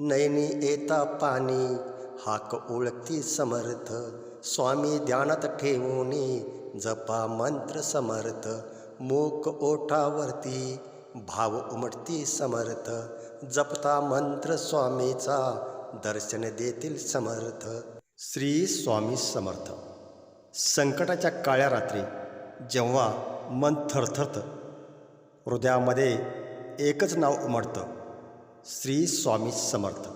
नैनी येता पाणी हाक ओळखती समर्थ स्वामी ध्यानात ठेवूनी जपा मंत्र समर्थ मूक ओठावरती भाव उमटती समर्थ जपता मंत्र स्वामीचा दर्शन देतील समर्थ. श्री स्वामी समर्थ. संकटाच्या काळ्या रात्री जेव्हा मन थरथरतं हृदयामध्ये एकच नाव उमटतं श्री स्वामी समर्थ.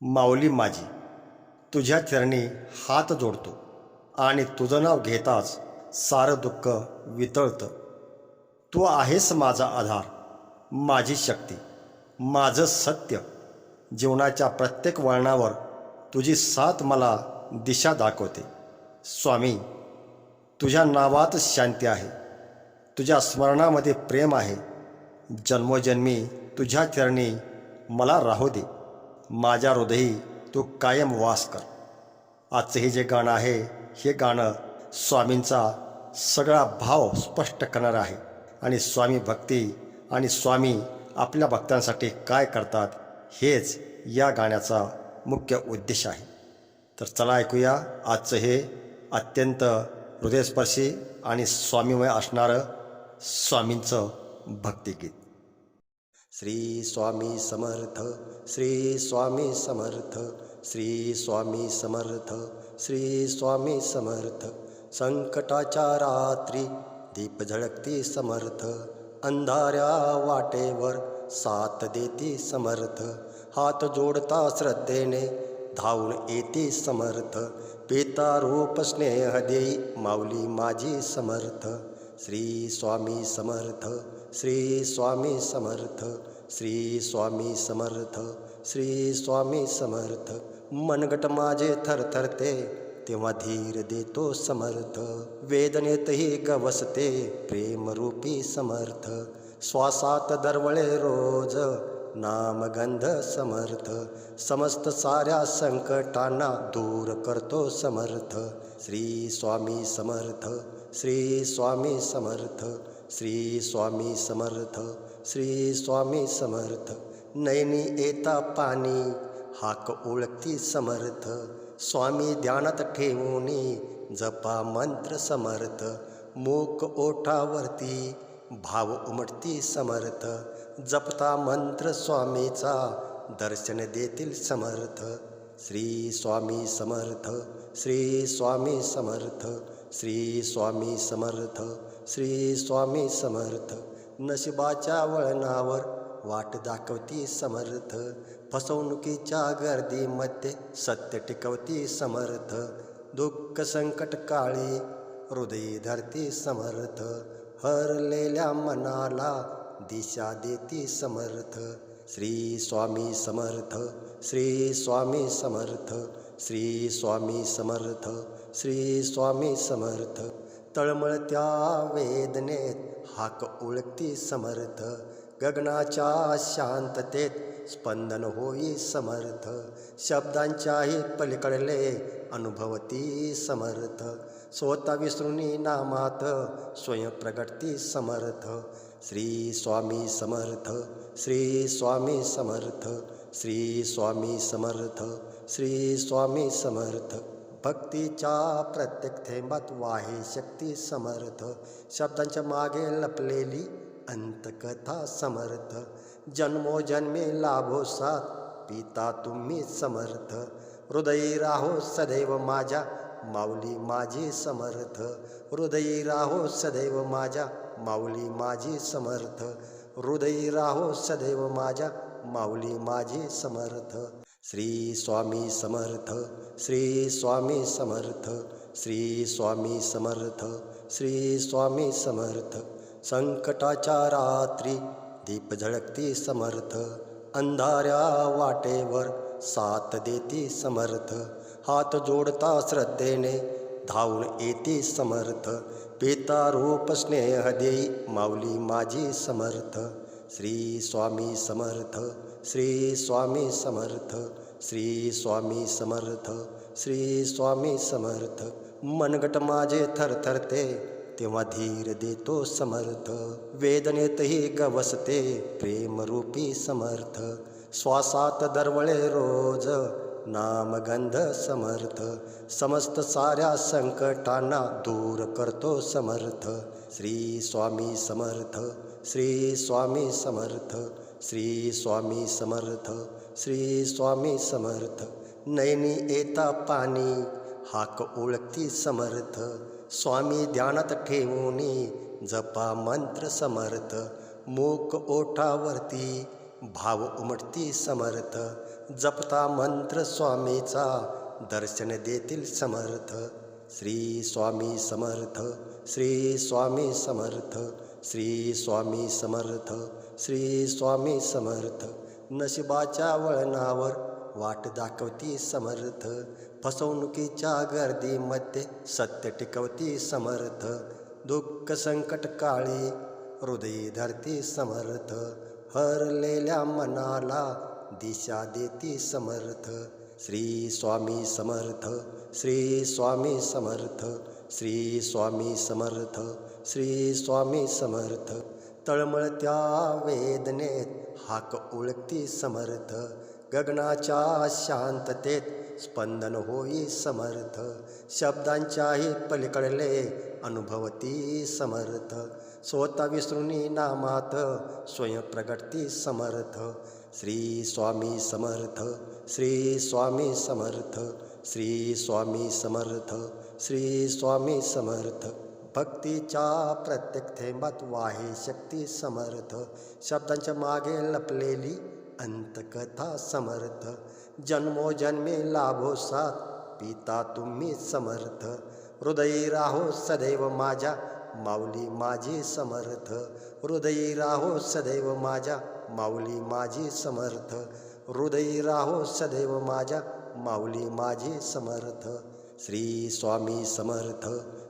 माऊली माझी तुझ्या चरणी हात जोडतो आणि तुझं नाव घेताच सारं दुःख वितळतं. तू आहेस माझा आधार माझी शक्ती माझं सत्य. जीवनाच्या प्रत्येक वळणावर तुझी साथ मला दिशा दाखवते. स्वामी तुझ्या नावात शांती आहे तुझ्या स्मरणामध्ये प्रेम आहे. जन्मोजन्मी तुझ्या चरणी मला राहू दे. माझ्या हृदयी तू कायम वास कर. आजचं हे जे गाणं आहे हे गाणं स्वामींचा सगळा भाव स्पष्ट करणार आहे. आणि स्वामी भक्ती आणि स्वामी आपल्या भक्तांसाठी काय करतात हेच या गाण्याचा मुख्य उद्देश आहे. तर चला ऐकूया आजचं हे अत्यंत हृदयस्पर्शी आणि स्वामीमय असणारं स्वामींचं भक्तिगीत. श्री स्वामी समर्थ श्री स्वामी समर्थ श्री स्वामी समर्थ श्री स्वामी समर्थ. संकटाच्या रात्री दीप झळकती समर्थ अंधाऱ्या वाटेवर साथ देती समर्थ. हात जोडता श्रद्धेने धावून येते समर्थ. पिता रूप स्नेह देई माऊली माझी समर्थ. श्री स्वामी समर्थ श्री स्वामी समर्थ श्री स्वामी समर्थ श्री स्वामी समर्थ. मनगट माझे थरथरते तेव्हा धीर देतो समर्थ. वेदनेतही गवसते प्रेमरूपी समर्थ. श्वासात दरवळे रोज नामगंध समर्थ. समस्त साऱ्या संकटांना दूर करतो समर्थ. श्री स्वामी समर्थ श्री स्वामी समर्थ. श्री स्वामी समर्थ श्री स्वामी समर्थ नैनी येता पाणी हाक ओळखती समर्थ स्वामी ध्यानात ठेवूनी जपा मंत्र समर्थ मूक ओठावरती भाव उमटती समर्थ जपता मंत्र स्वामीचा दर्शन देतील समर्थ श्री स्वामी समर्थ श्री स्वामी समर्थ श्री स्वामी समर्थ श्री स्वामी समर्थ. नशिबाच्या वळणावर वाट दाखवती समर्थ. फसवणुकीच्या गर्दीमध्ये सत्य टिकवती समर्थ. दुःख संकट काळी हृदय धरती समर्थ. हरलेल्या मनाला दिशा देती समर्थ. श्री स्वामी समर्थ श्री स्वामी समर्थ. श्री स्वामी समर्थ श्री स्वामी समर्थ तळमळत्या वेदनेत हाक ओळखती समर्थ गगनाच्या शांततेत स्पंदन होई समर्थ शब्दांच्याही पलीकडले अनुभवती समर्थ स्वतः विसरुनी नामात स्वयंप्रगटती समर्थ श्री स्वामी समर्थ श्री स्वामी समर्थ श्री स्वामी समर्थ श्री स्वामी समर्थ. भक्तीच्या प्रत्येक थेंबात वाहे शक्ती समर्थ. शब्दांच्या मागे लपलेली अंतकथा समर्थ. जन्मोजन्मी लाभो साथ पिता तुम्ही समर्थ. हृदयी राहो सदैव माझ्या माऊली माझी समर्थ. हृदयी राहो सदैव माझ्या माऊली माझी समर्थ. हृदयी राहो सदैव माझ्या माऊली माझी समर्थ. श्री स्वामी समर्थ श्री स्वामी समर्थ श्री स्वामी समर्थ श्री स्वामी समर्थ. संकटाच्या रात्री दीप झळकती समर्थ अंधाऱ्या वाटेवर साथ देती समर्थ. हात जोडता श्रद्धेने धावून येते समर्थ. पिता रूप स्नेह देई माऊली माझी समर्थ. श्री स्वामी समर्थ श्री स्वामी समर्थ श्री स्वामी समर्थ श्री स्वामी समर्थ. मनगट माझे थरथरते तेव्हा धीर देतो समर्थ. वेदनेतही गवसते प्रेमरूपी समर्थ. श्वासात दरवळे रोज नामगंध समर्थ. समस्त साऱ्या संकटांना दूर करतो समर्थ. श्री स्वामी समर्थ श्री स्वामी समर्थ. श्री स्वामी समर्थ श्री स्वामी समर्थ नैनी येता पाणी हाक ओळखती समर्थ स्वामी ध्यानात ठेवूनी जपा मंत्र समर्थ मूक ओठावरती भाव उमटती समर्थ जपता मंत्र स्वामीचा दर्शन देतील समर्थ श्री स्वामी समर्थ श्री स्वामी समर्थ श्री स्वामी समर्थ श्री स्वामी समर्थ. नशिबाच्या वळणावर वाट दाखवती समर्थ. फसवणुकीच्या गर्दीमध्ये सत्य टिकवती समर्थ. दुःख संकट काळी हृदय धरती समर्थ. हरलेल्या मनाला दिशा देती समर्थ. श्री स्वामी समर्थ. श्री स्वामी समर्थ. श्री स्वामी समर्थ. श्री स्वामी समर्थ. तळमळत्या वेदनेत. हाक ओळखती समर्थ. गगनाच्या शांततेत स्पंदन होई समर्थ. शब्दांच्याही पलीकडले अनुभवती समर्थ. स्वतः विसरुनी नामात स्वयंप्रगटती समर्थ. श्री स्वामी समर्थ. श्री स्वामी समर्थ. श्री स्वामी समर्थ. श्री स्वामी समर्थ. भक्तीच्या प्रत्येक थेंबात वाहे शक्ती समर्थ. शब्दांच्या मागे लपलेली अंतकथा समर्थ. जन्मोजन्मी लाभो साथ पिता तुम्ही समर्थ. हृदयी राहो सदैव माझ्या माऊली माझी समर्थ. हृदयी राहो सदैव माझ्या माऊली माझी समर्थ. हृदयी राहो सदैव माझ्या माऊली माझी समर्थ. श्री स्वामी समर्थ.